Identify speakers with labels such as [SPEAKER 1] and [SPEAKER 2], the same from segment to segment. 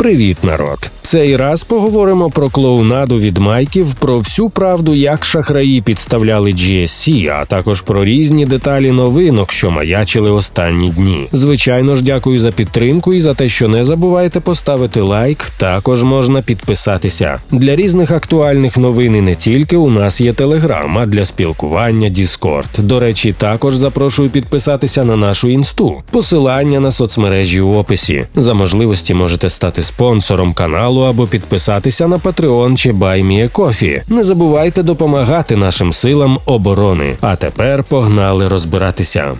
[SPEAKER 1] Привіт, народ! Цей раз поговоримо про клоунаду від майків, про всю правду, як шахраї підставляли GSC, а також про різні деталі новинок, що маячили останні дні. Звичайно ж, дякую за підтримку і за те, що не забувайте поставити лайк. Також можна підписатися. Для різних актуальних новин і не тільки у нас є телеграм, а для спілкування Discord. До речі, також запрошую підписатися на нашу інсту. Посилання на соцмережі у описі. За можливості можете стати спонсором каналу або підписатися на Patreon чи BuyMeACoffee. Не забувайте допомагати нашим силам оборони. А тепер погнали розбиратися.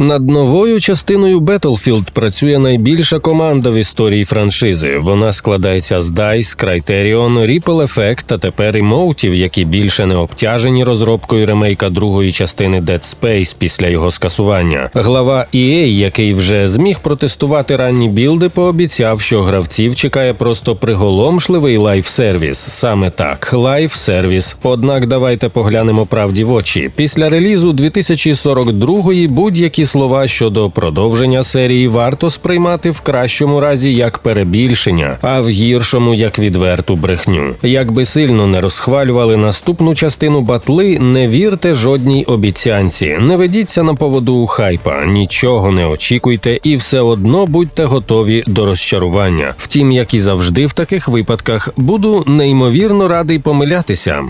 [SPEAKER 1] Над новою частиною Battlefield працює найбільша команда в історії франшизи. Вона складається з DICE, Criterion, Ripple Effect та тепер і Motive, які більше не обтяжені розробкою ремейка другої частини Dead Space після його скасування. Глава EA, який вже зміг протестувати ранні білди, пообіцяв, що гравців чекає просто приголомшливий лайф-сервіс. Саме так, лайф-сервіс. Однак давайте поглянемо правді в очі. Після релізу 2042-ї будь-які слова щодо продовження серії варто сприймати в кращому разі як перебільшення, а в гіршому як відверту брехню. Якби сильно не розхвалювали наступну частину батли, не вірте жодній обіцянці, не ведіться на поводу хайпа, нічого не очікуйте і все одно будьте готові до розчарування. Втім, як і завжди в таких випадках, буду неймовірно радий помилятися.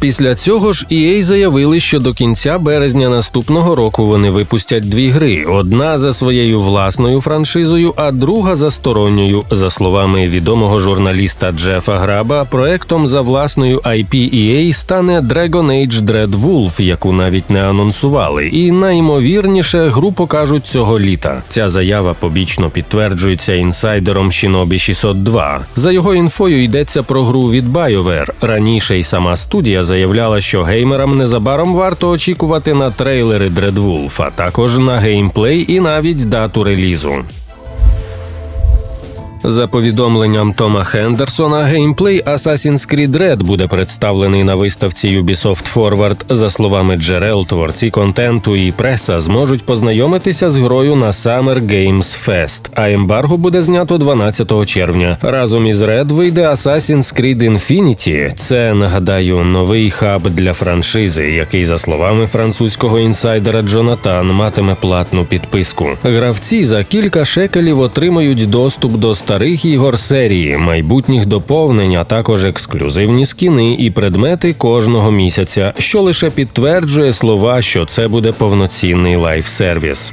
[SPEAKER 1] Після цього ж EA заявили, що до кінця березня наступного року вони випустять дві гри: одна за своєю власною франшизою, а друга за сторонньою. За словами відомого журналіста Джефа Граба, проектом за власною IP EA стане Dragon Age Dread Wolf, яку навіть не анонсували, і найімовірніше гру покажуть цього літа. Ця заява побічно підтверджується інсайдером Shinobi 602. За його інфою йдеться про гру від BioWare. Раніше й сама студія заявляла, що геймерам незабаром варто очікувати на трейлери Dreadwolf, а також на геймплей і навіть дату релізу. За повідомленням Тома Хендерсона, геймплей Assassin's Creed Red буде представлений на виставці Ubisoft Forward. За словами джерел, творці контенту і преса зможуть познайомитися з грою на Summer Games Fest, а ембарго буде знято 12 червня. Разом із Red вийде Assassin's Creed Infinity. Це нагадаю новий хаб для франшизи, який, за словами французького інсайдера Джонатан, матиме платну підписку. Гравці за кілька шекелів отримають доступ до старих ігор серії, майбутніх доповнень, а також ексклюзивні скіни і предмети кожного місяця, що лише підтверджує слова, що це буде повноцінний лайф-сервіс.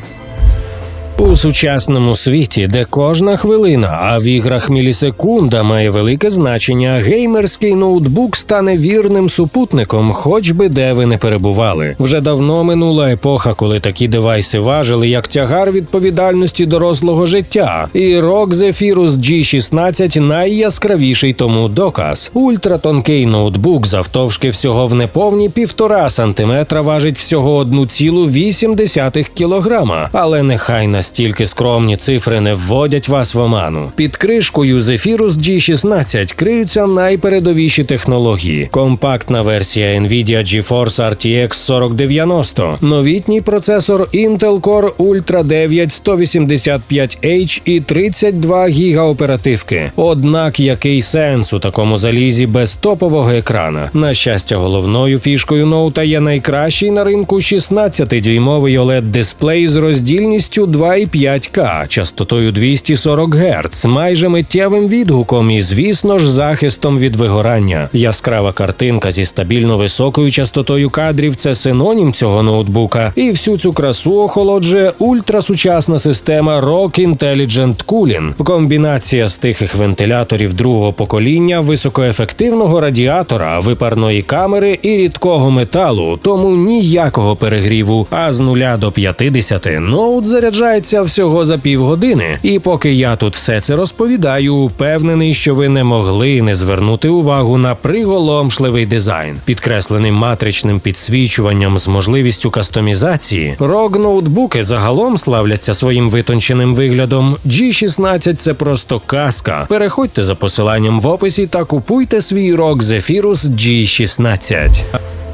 [SPEAKER 1] У сучасному світі, де кожна хвилина, а в іграх мілісекунда має велике значення, геймерський ноутбук стане вірним супутником, хоч би де ви не перебували. Вже давно минула епоха, коли такі девайси важили як тягар відповідальності дорослого життя. І ROG Zephyrus G16 найяскравіший тому доказ. Ультратонкий ноутбук завтовшки всього в неповні півтора сантиметра важить всього 1,8 кілограма, але нехай на настільки скромні цифри не вводять вас в оману. Під кришкою Zephyrus G16 криються найпередовіші технології: компактна версія Nvidia GeForce RTX 4090, новітній процесор Intel Core Ultra 9 185H і 32 ГБ оперативки. Однак який сенс у такому залізі без топового екрана? На щастя, головною фішкою ноута є найкращий на ринку 16-дюймовий oled дисплей з роздільністю 2 2,5К частотою 240 Гц, майже миттєвим відгуком і, звісно ж, захистом від вигорання. Яскрава картинка зі стабільно високою частотою кадрів це синонім цього ноутбука, і всю цю красу охолоджує ультрасучасна система ROG Intelligent Cooling. комбінація з тихих вентиляторів другого покоління, високоефективного радіатора, випарної камери і рідкого металу, тому ніякого перегріву. А з нуля до 50 ноут заряджається відбувається всього за півгодини. І поки я тут все це розповідаю, упевнений, що ви не могли не звернути увагу на приголомшливий дизайн, підкреслений матричним підсвічуванням з можливістю кастомізації. ROG ноутбуки загалом славляться своїм витонченим виглядом. G16 – це просто казка. Переходьте за посиланням в описі та купуйте свій ROG Zephyrus G16.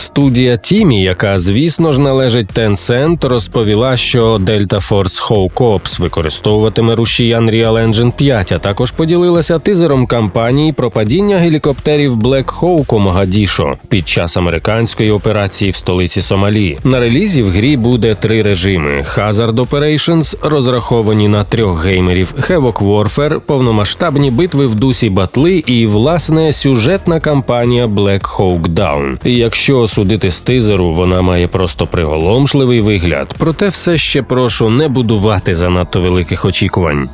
[SPEAKER 1] Студія Тімі, яка звісно ж належить Tencent, розповіла, що Delta Force Hawk Ops використовуватиме рушій Unreal Engine 5, а також поділилася тизером кампанії про падіння гелікоптерів Black Hawk у Могадішо під час американської операції в столиці Сомалі. На релізі в грі буде три режими: Hazard Operations, розраховані на трьох геймерів, Havoc Warfare, повномасштабні битви в дусі батли і власне сюжетна кампанія Black Hawk Down. Якщо судити з тизеру, вона має просто приголомшливий вигляд. Проте все ще прошу не будувати занадто великих очікувань.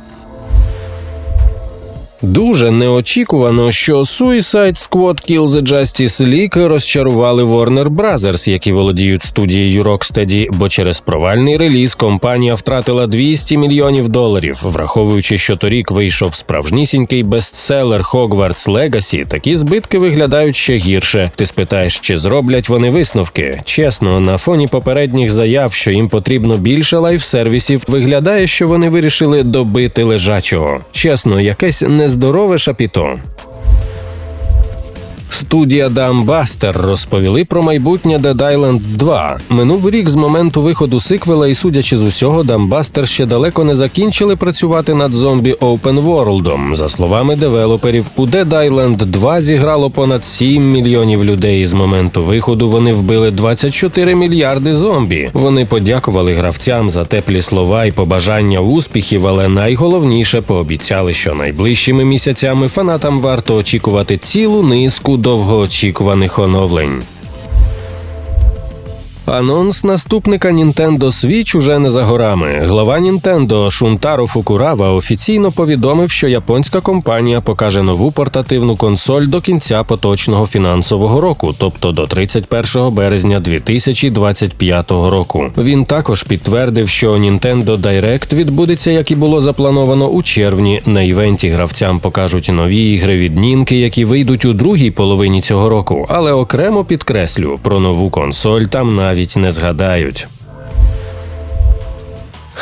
[SPEAKER 1] Дуже неочікувано, що Suicide Squad Kill the Justice League розчарували Warner Brothers, які володіють студією Rocksteady, бо через провальний реліз компанія втратила 200 мільйонів доларів. Враховуючи, що торік вийшов справжнісінький бестселер Hogwarts Legacy, такі збитки виглядають ще гірше. Ти спитаєш, чи зроблять вони висновки? Чесно, на фоні попередніх заяв, що їм потрібно більше лайф-сервісів, виглядає, що вони вирішили добити лежачого. Чесно, якесь нездорове шапіто. Студія Дамбастер розповіли про майбутнє Dead Island 2. Минув рік з моменту виходу сиквела, і судячи з усього, Дамбастер ще далеко не закінчили працювати над зомбі Open World. За словами девелоперів, у Dead Island 2 зіграло понад 7 мільйонів людей. З моменту виходу вони вбили 24 мільярди зомбі. Вони подякували гравцям за теплі слова і побажання успіхів, але найголовніше пообіцяли, що найближчими місяцями фанатам варто очікувати цілу низку довгоочікуваних оновлень. Анонс наступника Nintendo Switch уже не за горами. Глава Nintendo Шунтаро Фукурава офіційно повідомив, що японська компанія покаже нову портативну консоль до кінця поточного фінансового року, тобто до 31 березня 2025 року. Він також підтвердив, що Nintendo Direct відбудеться, як і було заплановано у червні. На івенті гравцям покажуть нові ігри від Нінки, які вийдуть у другій половині цього року. Але окремо підкреслю про нову консоль там навіть не згадають.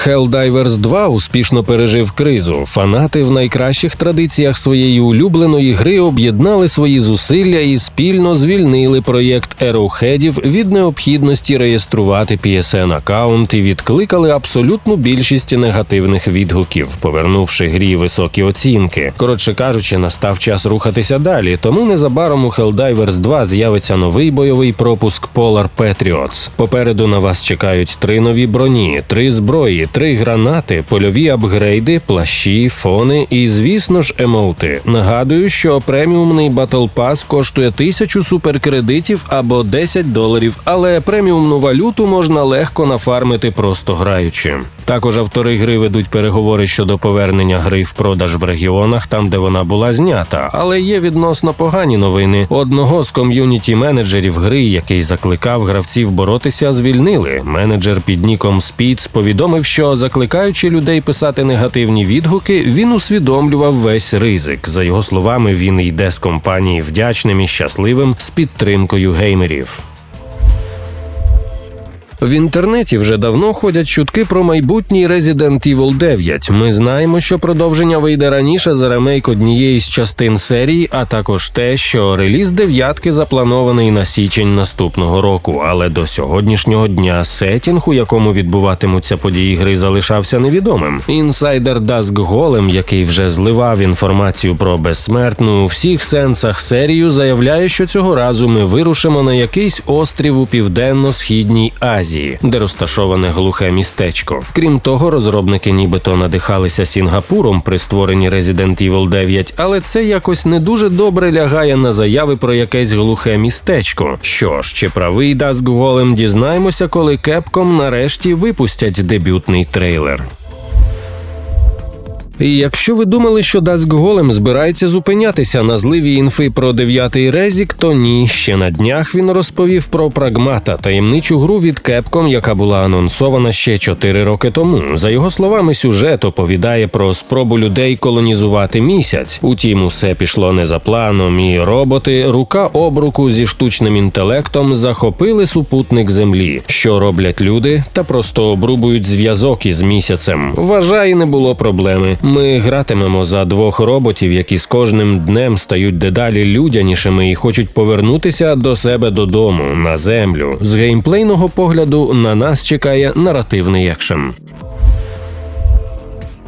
[SPEAKER 1] Helldivers 2 успішно пережив кризу. Фанати в найкращих традиціях своєї улюбленої гри об'єднали свої зусилля і спільно звільнили проєкт Arrowheadів від необхідності реєструвати PSN аккаунт і відкликали абсолютну більшість негативних відгуків, повернувши грі високі оцінки. Коротше кажучи, настав час рухатися далі. Тому незабаром у Helldivers 2 з'явиться новий бойовий пропуск Polar Patriots. Попереду на вас чекають три нові броні, три зброї три гранати, польові апгрейди, плащі, фони і, звісно ж, емоути. Нагадую, що преміумний Battle Pass коштує тисячу суперкредитів або 10 доларів, але преміумну валюту можна легко нафармити просто граючи. Також автори гри ведуть переговори щодо повернення гри в продаж в регіонах, там де вона була знята, але є відносно погані новини. Одного з ком'юніті менеджерів гри, який закликав гравців боротися, звільнили. Менеджер під ніком Спіц повідомив, що закликаючи людей писати негативні відгуки, він усвідомлював весь ризик. За його словами, він йде з компанії вдячним і щасливим з підтримкою геймерів. В інтернеті вже давно ходять чутки про майбутній Resident Evil 9. Ми знаємо, що продовження вийде раніше за ремейк однієї з частин серії, а також те, що реліз дев'ятки запланований на січень наступного року. Але до сьогоднішнього дня сетінг, у якому відбуватимуться події гри, залишався невідомим. Інсайдер Даск Голем, який вже зливав інформацію про безсмертну у всіх сенсах серію, заявляє, що цього разу ми вирушимо на якийсь острів у південно-східній Азії. Азії, де розташоване глухе містечко. Крім того, розробники нібито надихалися Сінгапуром при створенні Resident Evil 9, але це якось не дуже добре лягає на заяви про якесь глухе містечко. Що ж, чи правий Даск Голем, дізнаємося, коли Capcom нарешті випустять дебютний трейлер. І якщо ви думали, що Даск Голем збирається зупинятися на зливі інфи про дев'ятий резік, то ні. Ще на днях він розповів про прагмата, таємничу гру від Capcom, яка була анонсована ще 4 роки тому. За його словами, сюжет оповідає про спробу людей колонізувати місяць. Утім, усе пішло не за планом, і роботи рука об руку зі штучним інтелектом захопили супутник землі. Що роблять люди, та просто обрубують зв'язок із місяцем. Вважай, не було проблеми. Ми гратимемо за двох роботів, які з кожним днем стають дедалі людянішими і хочуть повернутися до себе додому на землю. З геймплейного погляду на нас чекає наративний екшен.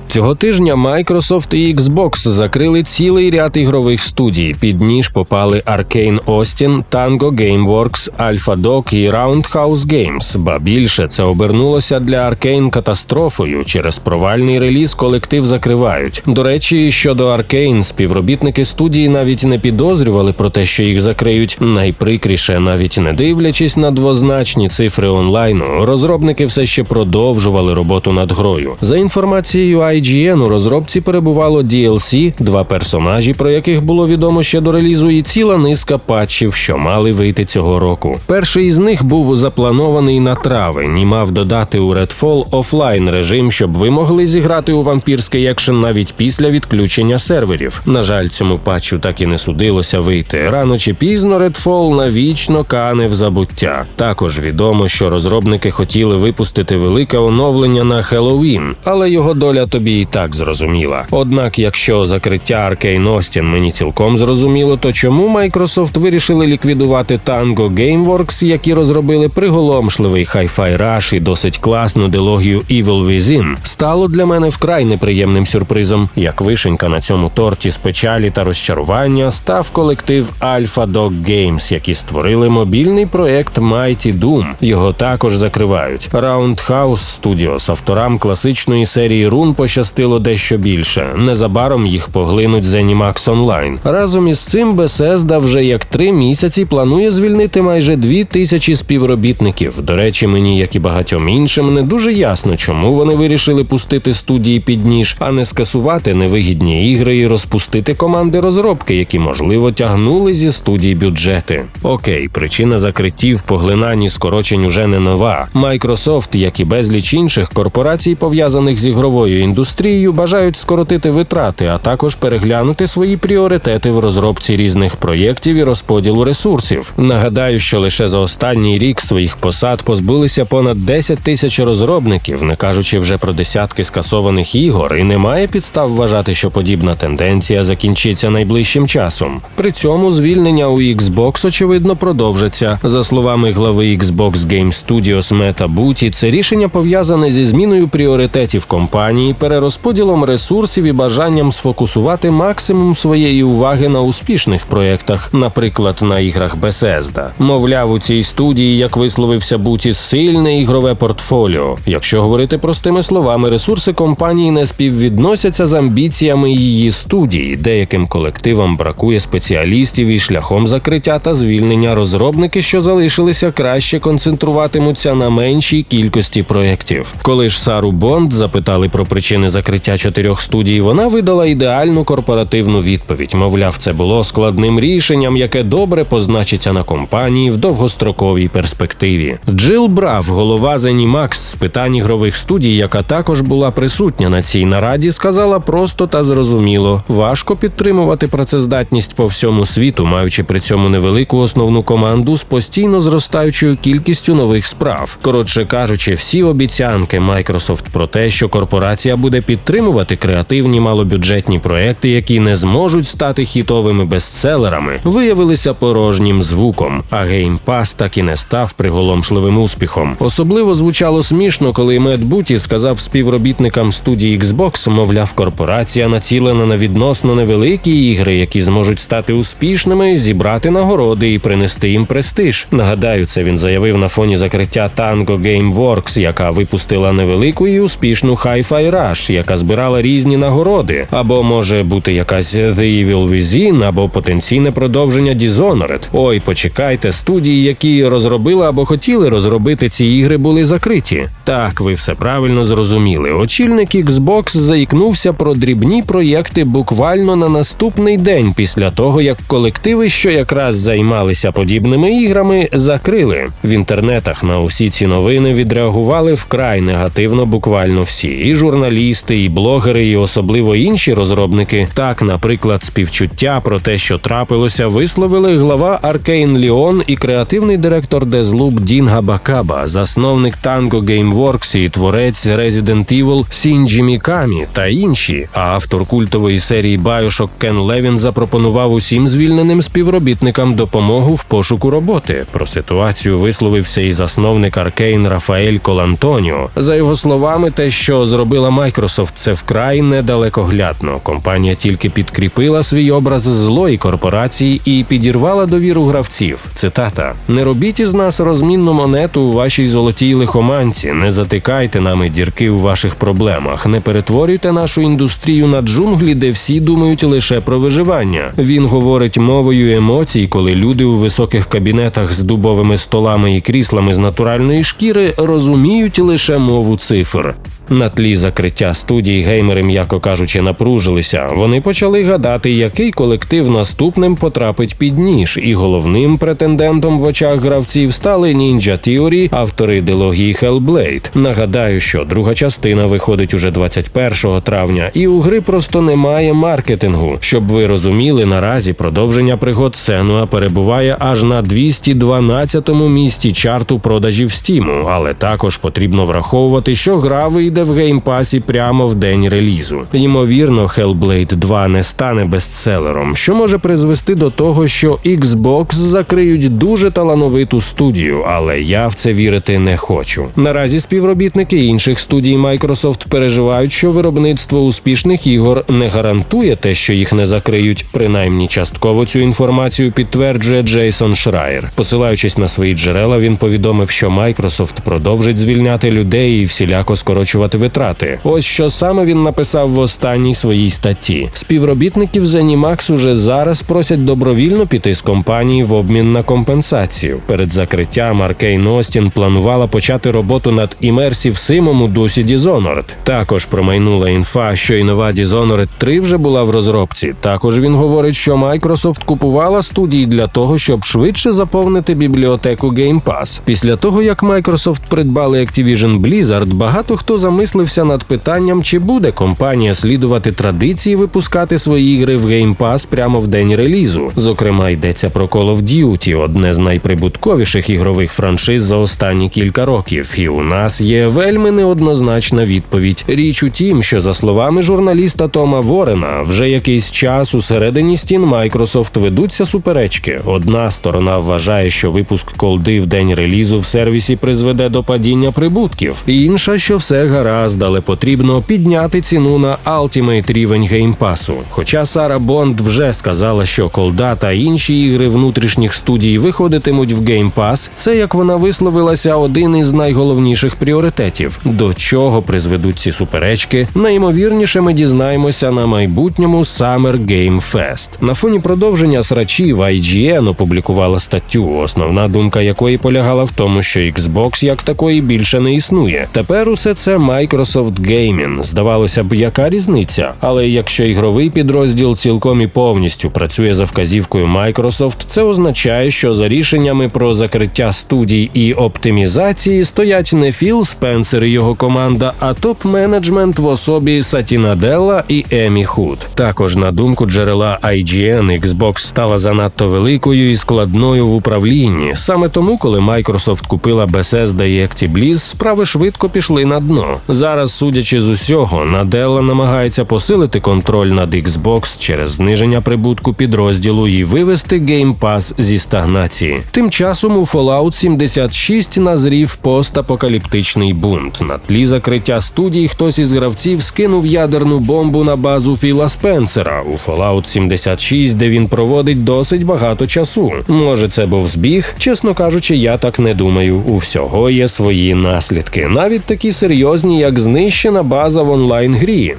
[SPEAKER 1] Цього тижня Microsoft і Xbox закрили цілий ряд ігрових студій. Під ніж попали Arcane Austin, Tango Gameworks, Alpha Dog і Roundhouse Games. Ба більше це обернулося для Arcane катастрофою. Через провальний реліз колектив закривають. До речі, щодо Arcane, співробітники студії навіть не підозрювали про те, що їх закриють. Найприкріше, навіть не дивлячись на двозначні цифри онлайну, розробники все ще продовжували роботу над грою. За інформацією IGN, у розробці перебувало DLC, два персонажі, про яких було відомо ще до релізу, і ціла низка патчів, що мали вийти цього року. Перший із них був запланований на травень і мав додати у Redfall офлайн режим, щоб ви могли зіграти у вампірський екшен навіть після відключення серверів. На жаль, цьому патчу так і не судилося вийти. Рано чи пізно Redfall навічно кане в забуття. Також відомо, що розробники хотіли випустити велике оновлення на Хеллоуін, але його доля тобі і так зрозуміла. Однак, якщо закриття Arcane Austin мені цілком зрозуміло, то чому Microsoft вирішили ліквідувати Tango Gameworks, які розробили приголомшливий Hi-Fi Rush і досить класну дилогію Evil Within, стало для мене вкрай неприємним сюрпризом. Як вишенька на цьому торті з печалі та розчарування став колектив Alpha Dog Games, які створили мобільний проект Mighty Doom. Його також закривають. Roundhouse Studios, авторам класичної серії Run пощастило дещо більше. Незабаром їх поглинуть Zenimax Online. Разом із цим Bethesda вже як три місяці планує звільнити майже дві тисячі співробітників. До речі, мені, як і багатьом іншим, не дуже ясно, чому вони вирішили пустити студії під ніж, а не скасувати невигідні ігри і розпустити команди розробки, які можливо тягнули зі студій бюджети. Окей, причина закриттів, поглинань і скорочень уже не нова. Microsoft, як і безліч інших корпорацій, пов'язаних з ігровою індустрією, бажають скоротити витрати, а також переглянути свої пріоритети в розробці різних проєктів і розподілу ресурсів. Нагадаю, що лише за останній рік своїх посад позбулися понад 10 тисяч розробників, не кажучи вже про десятки скасованих ігор, і немає підстав вважати, що подібна тенденція закінчиться найближчим часом. При цьому звільнення у Xbox, очевидно продовжиться. За словами глави Xbox Game Studios Мета Буті, це рішення пов'язане зі зміною пріоритетів компанії, перерозподілом ресурсів і бажанням сфокусувати максимум своєї уваги на успішних проєктах, наприклад, на іграх Bethesda. Мовляв, у цій студії, як висловився Буті, сильне ігрове портфоліо. Якщо говорити простими словами, ресурси компанії не співвідносяться з амбіціями її студії. Деяким колективам бракує спеціалістів і шляхом закриття та звільнення розробники, що залишилися, краще концентруватимуться на меншій кількості проєктів. Коли ж Сару Бонд запитали про причини закриття чотирьох студій, вона видала ідеальну корпоративну відповідь. Мовляв, це було складним рішенням, яке добре позначиться на компанії в довгостроковій перспективі. Джил Брав, голова Zenimax з питань ігрових студій, яка також була присутня на цій нараді, сказала просто та зрозуміло: важко підтримувати працездатність по всьому світу, маючи при цьому невелику основну команду з постійно зростаючою кількістю нових справ. Коротше кажучи, всі обіцянки Microsoft про те, що корпорація буде підтримувати креативні малобюджетні проекти, які не зможуть стати хітовими бестселерами, виявилися порожнім звуком. А Pass так і не став приголомшливим успіхом. Особливо звучало смішно, коли Мед Буті сказав співробітникам студії Xbox, мовляв, корпорація націлена на відносно невеликі ігри, які зможуть стати успішними, зібрати нагороди і принести їм престиж. Нагадаю, це він заявив на фоні закриття Tango Gameworks, яка випустила невелику і успішну Hi-Fi Rush, яка збирала різні нагороди, або може бути якась The Evil Within, або потенційне продовження Dishonored. Ой, почекайте, студії, які розробили або хотіли розробити ці ігри, були закриті. Так, ви все правильно зрозуміли. Очільник Xbox заікнувся про дрібні проєкти буквально на наступний день після того, як колективи, що якраз займалися подібними іграми, закрили в інтернетах. На усі ці новини відреагували вкрай негативно, буквально всі, і журналісти, і блогери, і особливо інші розробники. Так, наприклад, співчуття про те, що трапилося, висловили глава Аркейн Ліон і креативний директор Дезлуб Дінга Бакаба, засновник Tango DreamWorks і творець Resident Evil Сінджі Мікамі та інші. А автор культової серії Bioshock Кен Левін запропонував усім звільненим співробітникам допомогу в пошуку роботи. Про ситуацію висловився і засновник Аркейн Рафаель Колантоніо. За його словами, те, що зробила Microsoft, це вкрай недалекоглядно. Компанія тільки підкріпила свій образ злої корпорації і підірвала довіру гравців. Цитата: не робіть із нас розмінну монету у вашій золотій лихоманці, не затикайте нами дірки у ваших проблемах, не перетворюйте нашу індустрію на джунглі, де всі думають лише про виживання. Він говорить мовою емоцій, коли люди у високих кабінетах з дубовими столами і кріслами з натуральної шкіри розуміють лише мову цифр. На тлі закриття студії геймери, м'яко кажучи, напружилися. Вони почали гадати, який колектив наступним потрапить під ніж, і головним претендентом в очах гравців стали Ninja Theory, автори дилогії Hellblade. Нагадаю, що друга частина виходить уже 21 травня, і у гри просто немає маркетингу. Щоб ви розуміли, наразі продовження пригод Сенуа перебуває аж на 212-му місці чарту продажів Стіму, але також потрібно враховувати, що гра вийде в геймпасі прямо в день релізу. Ймовірно, Hellblade 2 не стане бестселером, що може призвести до того, що Xbox закриють дуже талановиту студію, але я в це вірити не хочу. Наразі співробітники інших студій Microsoft переживають, що виробництво успішних ігор не гарантує те, що їх не закриють. Принаймні частково цю інформацію підтверджує Джейсон Шрайер. Посилаючись на свої джерела, він повідомив, що Microsoft продовжить звільняти людей і всіляко скорочувати витрати. Ось що саме він написав в останній своїй статті. Співробітників ZeniMax уже зараз просять добровільно піти з компанії в обмін на компенсацію. Перед закриттям Аркейн Остін планувала почати роботу над Immersive Sim у дусі Dishonored. Також промайнула інфа, що і нова Dishonored 3 вже була в розробці. Також він говорить, що Microsoft купувала студії для того, щоб швидше заповнити бібліотеку Game Pass. Після того як Microsoft придбали Activision Blizzard, багато хто замислився над питанням, чи буде компанія слідувати традиції випускати свої ігри в Game Pass прямо в день релізу. Зокрема, йдеться про Call of Duty, одне з найприбутковіших ігрових франшиз за останні кілька років. І у нас є вельми неоднозначна відповідь. Річ у тім, що за словами журналіста Тома Ворена, вже якийсь час усередині стін Microsoft ведуться суперечки. Одна сторона вважає, що випуск колди в день релізу в сервісі призведе до падіння прибутків, інша, що все гаразд, але потрібно підняти ціну на Ultimate рівень геймпасу. Хоча Сара Бонд вже сказала, що колда та інші ігри внутрішніх студій виходитимуть в Pass, це як вона висловилася, один із найголовніших пріоритетів. До чого призведуть ці суперечки? Найімовірніше ми дізнаємося на майбутньому Summer Game Fest. На фоні продовження срачів IGN опублікувала статтю, основна думка якої полягала в тому, що Xbox як такої більше не існує. Тепер усе це Microsoft Gaming. Здавалося б, яка різниця? Але якщо ігровий підрозділ цілком і повністю працює за вказівкою Microsoft, це означає, що за рішеннями про закриття студій і оптимізації стоять не Філ Спенсер і його команда, а топ-менеджмент в особі Сатіна Делла і Емі Худ. Також на думку джерела IGN, Xbox стала занадто великою і складною в управлінні. Саме тому, коли Microsoft купила Bethesda і Actibliz, справи швидко пішли на дно. Зараз, судячи з усього, Наделла намагається посилити контроль над Xbox через зниження прибутку підрозділу і вивести Game Pass зі стагнації. Тим часом у Fallout 76 назрів постапокаліптичний бунт. На тлі закриття студій хтось із гравців скинув ядерну бомбу на базу Філа Спенсера у Fallout 76, де він проводить досить багато часу. Може, це був збіг? Чесно кажучи, я так не думаю. У всього є свої наслідки, навіть такі серйозні, як знищена база в онлайн грі.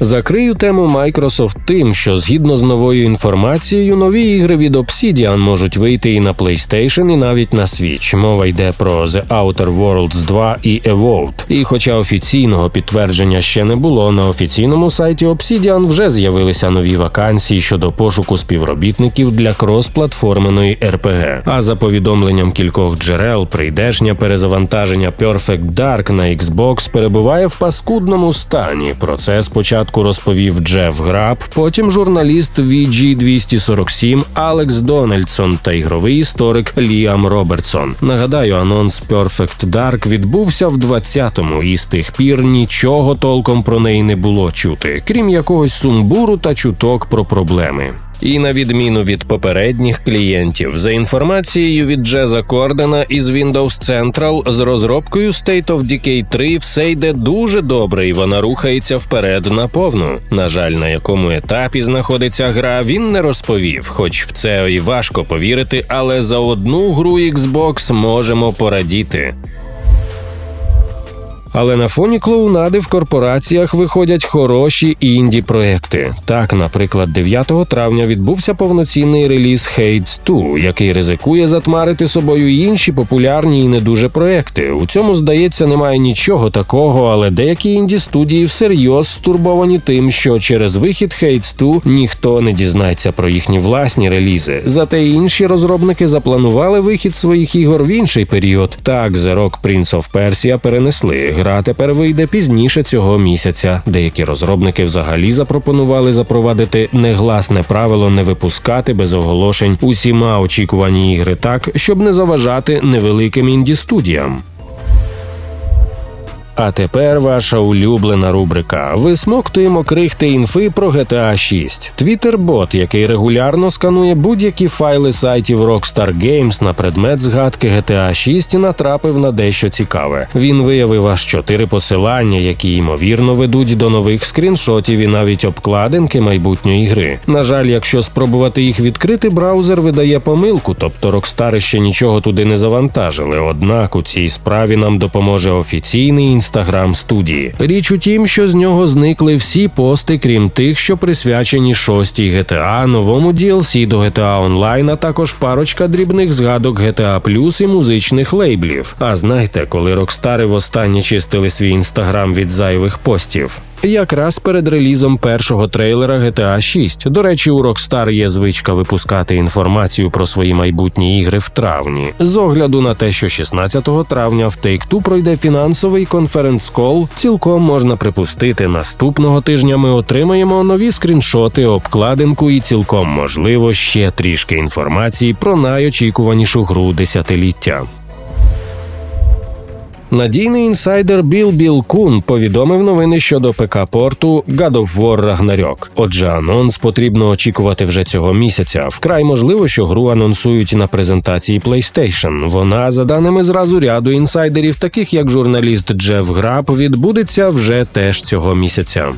[SPEAKER 1] Закрию тему Microsoft тим, що згідно з новою інформацією, нові ігри від Obsidian можуть вийти і на PlayStation, і навіть на Switch. Мова йде про The Outer Worlds 2 і Evolved. І хоча офіційного підтвердження ще не було, на офіційному сайті Obsidian вже з'явилися нові вакансії щодо пошуку співробітників для крос-платформеної RPG. А за повідомленням кількох джерел, прийдешнє перезавантаження Perfect Dark на Xbox перебуває в паскудному стані. Процес початку спочатку розповів Джеф Граб, потім журналіст VG247 Алекс Дональдсон та ігровий історик Ліам Робертсон. Нагадаю, анонс Perfect Dark відбувся в 20-му, і з тих пір нічого толком про неї не було чути, крім якогось сумбуру та чуток про проблеми. І на відміну від попередніх клієнтів, за інформацією від Джеза Кордена із Windows Central, з розробкою State of Decay 3 все йде дуже добре, і вона рухається вперед на повну. На жаль, на якому етапі знаходиться гра, він не розповів, хоч в це і важко повірити, але за одну гру Xbox можемо порадіти. Але на фоні клоунади в корпораціях виходять хороші інді проекти. Так, наприклад, 9 травня відбувся повноцінний реліз Hades 2, який ризикує затмарити собою інші популярні і не дуже проекти. У цьому здається немає нічого такого, але деякі інді студії всерйоз стурбовані тим, що через вихід Hades 2 ніхто не дізнається про їхні власні релізи. Зате інші розробники запланували вихід своїх ігор в інший період. Так, The Rock Prince of Persia перенесли. Гра тепер вийде пізніше цього місяця. Деякі розробники взагалі запропонували запровадити негласне правило не випускати без оголошень усіма очікувані ігри так, щоб не заважати невеликим інді студіям. А тепер ваша улюблена рубрика. Висмоктуємо крихти інфи про GTA 6. Твіттер-бот, який регулярно сканує будь-які файли сайтів Rockstar Games на предмет згадки GTA 6, натрапив на дещо цікаве. Він виявив аж чотири посилання, які ймовірно ведуть до нових скріншотів і навіть обкладинки майбутньої гри. На жаль, якщо спробувати їх відкрити, браузер видає помилку, тобто Rockstar ще нічого туди не завантажили. Однак у цій справі нам допоможе офіційний інстаграм студії. Річ у тім, що з нього зникли всі пости, крім тих, що присвячені шостій GTA, новому DLC до GTA Online, а також парочка дрібних згадок GTA Plus і музичних лейблів. А знаєте, коли Рокстари востаннє чистили свій інстаграм від зайвих постів? Якраз перед релізом першого трейлера GTA 6. До речі, у Rockstar є звичка випускати інформацію про свої майбутні ігри в травні. З огляду на те, що 16 травня в Take-Two пройде фінансовий конференц-кол, цілком можна припустити, наступного тижня ми отримаємо нові скріншоти, обкладинку і цілком можливо ще трішки інформації про найочікуванішу гру десятиліття. Надійний інсайдер Біл Біл Кун повідомив новини щодо ПК порту God of War Ragnarok. Отже, анонс потрібно очікувати вже цього місяця. Вкрай можливо, що гру анонсують на презентації PlayStation. Вона, за даними зразу ряду інсайдерів, таких як журналіст Джеф Граб, відбудеться вже теж цього місяця.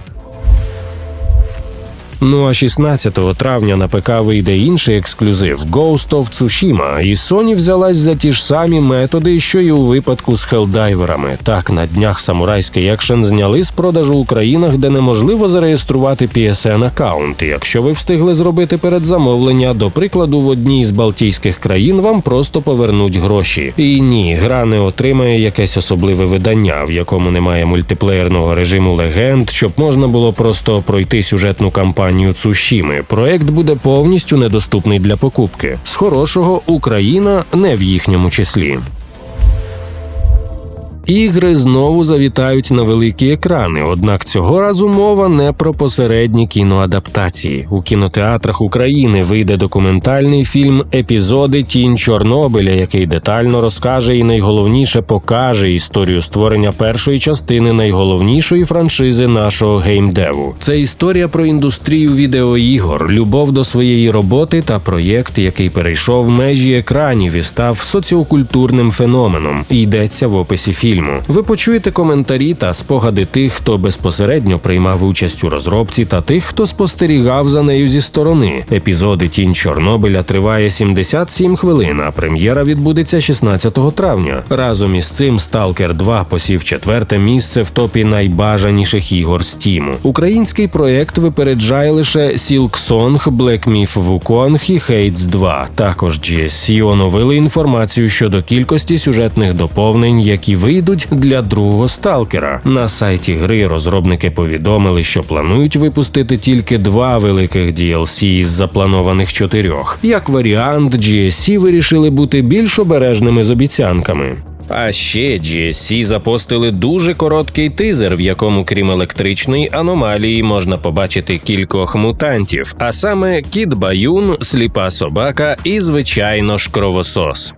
[SPEAKER 1] Ну а 16 травня на ПК вийде інший ексклюзив Ghost of Tsushima, і Sony взялась за ті ж самі методи, що й у випадку з хелдайверами. Так на днях самурайський екшен зняли з продажу у країнах, де неможливо зареєструвати PSN аккаунт. Якщо ви встигли зробити передзамовлення, до прикладу, в одній з Балтійських країн вам просто повернуть гроші. І ні, гра не отримає якесь особливе видання, в якому немає мультиплеєрного режиму легенд, щоб можна було просто пройти сюжетну кампанію Цушіми. Проект буде повністю недоступний для покупки. З хорошого Україна не в їхньому числі. Ігри знову завітають на великі екрани, однак цього разу мова не про посередні кіноадаптації. У кінотеатрах України вийде документальний фільм Епізоди Тінь Чорнобиля, який детально розкаже і найголовніше покаже історію створення першої частини найголовнішої франшизи нашого геймдеву. Це історія про індустрію відеоігор, любов до своєї роботи та проєкт, який перейшов межі екранів і став соціокультурним феноменом. Йдеться в описі фільму фільму. Ви почуєте коментарі та спогади тих, хто безпосередньо приймав участь у розробці, та тих, хто спостерігав за нею зі сторони. Епізоди Тінь Чорнобиля триває 77 хвилин. а Прем'єра відбудеться 16 травня. Разом із цим Сталкер 2 посів четверте місце в топі найбажаніших ігор Стіму. Український проект випереджає лише Song, Black Myth Wukong і Hades 2. Також GSC оновили інформацію щодо кількості сюжетних доповнень, які вийдуть вийдуть для другого сталкера. На сайті гри розробники повідомили, що планують випустити тільки два великих DLC із запланованих чотирьох. Як варіант, GSC вирішили бути більш обережними з обіцянками. А ще GSC запостили дуже короткий тизер, в якому, крім електричної аномалії, можна побачити кількох мутантів, а саме кіт Баюн, сліпа собака і, звичайно ж, кровосос.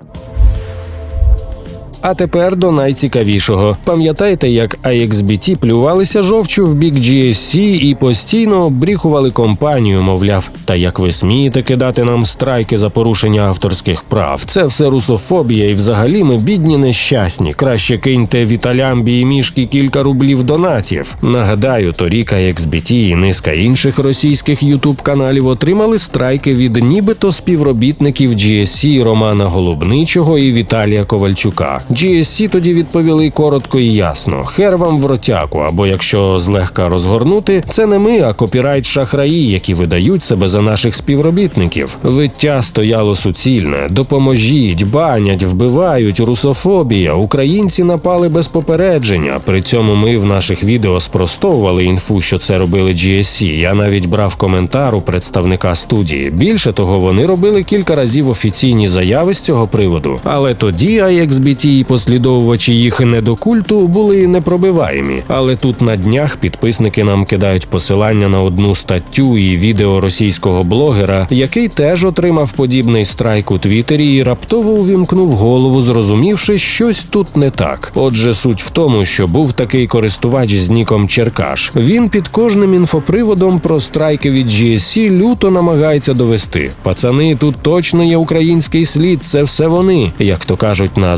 [SPEAKER 1] А тепер до найцікавішого. Пам'ятаєте, як AXBT плювалися жовчу в бік GSC і постійно обріхували компанію, мовляв, та як ви смієте кидати нам страйки за порушення авторських прав? Це все русофобія, і взагалі ми бідні нещасні. Краще киньте Віталямбі і мішки кілька рублів донатів. Нагадаю, торік AXBT і низка інших російських ютуб каналів отримали страйки від нібито співробітників GSC Романа Голубничого і Віталія Ковальчука. GSC тоді відповіли коротко і ясно: хер вам в ротяку, або якщо злегка розгорнути, це не ми, а копірайт шахраї, які видають себе за наших співробітників. Виття стояло суцільне. Допоможіть, банять, вбивають, русофобія. Українці напали без попередження. При цьому ми в наших відео спростовували інфу, що це робили GSC. Я навіть брав коментар у представника студії. Більше того, вони робили кілька разів офіційні заяви з цього приводу. Але тоді IXBT і послідовувачі їх недокульту були непробиваємі. Але тут на днях підписники нам кидають посилання на одну статтю і відео російського блогера, який теж отримав подібний страйк у Твіттері і раптово увімкнув голову, зрозумівши, щось тут не так. Отже, суть в тому, що був такий користувач з ніком Черкаш. Він під кожним інфоприводом про страйки від GSC люто намагається довести. Пацани, тут точно є український слід. Це все вони, як то кажуть, на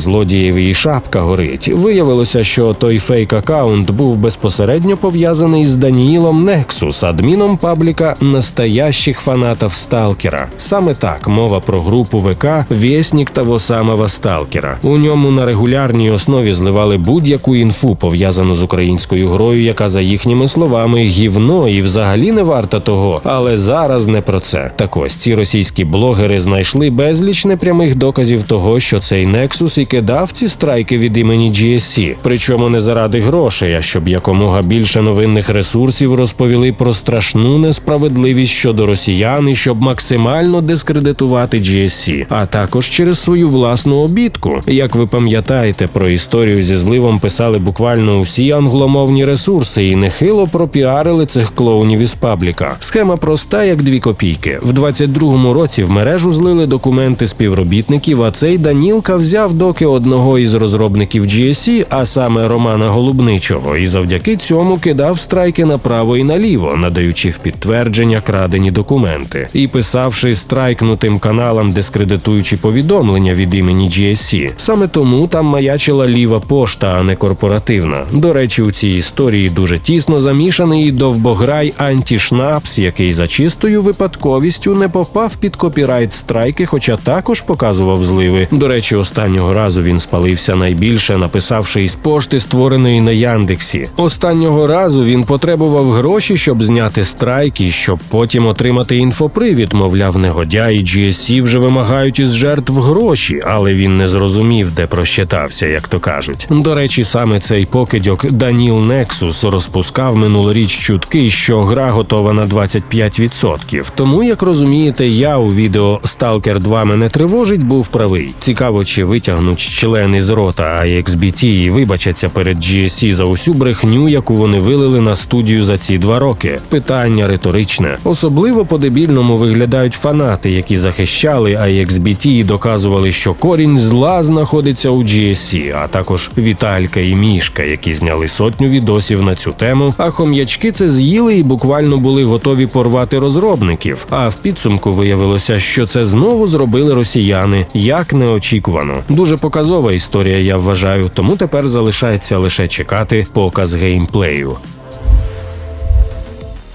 [SPEAKER 1] злодієві і шапка горить. Виявилося, що той фейк аккаунт був безпосередньо пов'язаний з Даніїлом Нексус, адміном пабліка настоящих фанатів Сталкера. Саме так мова про групу ВК Вєснік того самого Сталкера. У ньому на регулярній основі зливали будь-яку інфу пов'язану з українською грою, яка за їхніми словами гівно і взагалі не варта того. Але зараз не про це. Так ось ці російські блогери знайшли безліч непрямих доказів того, що цей Нексус і кидав ці страйки від імені GSC. Причому не заради грошей, а щоб якомога більше новинних ресурсів розповіли про страшну несправедливість щодо росіян і щоб максимально дискредитувати GSC, а також через свою власну обідку. Як ви пам'ятаєте, про історію зі зливом писали буквально усі англомовні ресурси і нехило пропіарили цих клоунів із пабліка. Схема проста, як дві копійки. В 22-му році в мережу злили документи співробітників. А цей Данілка взяв доки одного із розробників GSC, а саме Романа Голубничого, і завдяки цьому кидав страйки направо і наліво, надаючи в підтвердження крадені документи, і писавши страйкнутим каналам, дискредитуючи повідомлення від імені GSC. Саме тому там маячила ліва пошта, а не корпоративна. До речі, у цій історії дуже тісно замішаний і довбограй антішнапс, який за чистою випадковістю не попав під копірайт страйки, хоча також показував зливи. До речі, останнього разу він спалився найбільше, написавши із пошти, створеної на Яндексі. Останнього разу він потребував гроші, щоб зняти страйк і щоб потім отримати інфопривід. Мовляв, негодяї GSC вже вимагають із жертв гроші, але він не зрозумів, де прощитався, як то кажуть. До речі, саме цей покидьок Даніл Нексус розпускав минулоріч чутки, що гра готова на 25%. Тому, як розумієте, я у відео Stalker 2 мене тривожить, був правий. Цікаво, чи витягнуть члени з рота IXBT і вибачаться перед GSC за усю брехню, яку вони вилили на студію за ці два роки. Питання риторичне. Особливо по-дебільному виглядають фанати, які захищали IXBT і доказували, що корінь зла знаходиться у GSC, а також Віталька і Мішка, які зняли сотню відосів на цю тему. А хом'ячки це з'їли і буквально були готові порвати розробників. А в підсумку виявилося, що це знову зробили росіяни, як неочікувано. Дуже показова історія, я вважаю. Тому тепер залишається лише чекати показ геймплею.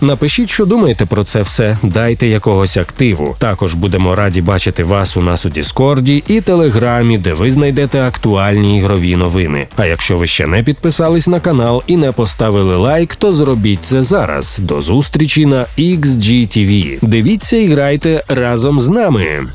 [SPEAKER 1] Напишіть, що думаєте про це все. Дайте якогось активу. Також будемо раді бачити вас у нас у Діскорді і Телеграмі, де ви знайдете актуальні ігрові новини. А якщо ви ще не підписались на канал і не поставили лайк, то зробіть це зараз. До зустрічі на XGTV. Дивіться і грайте разом з нами.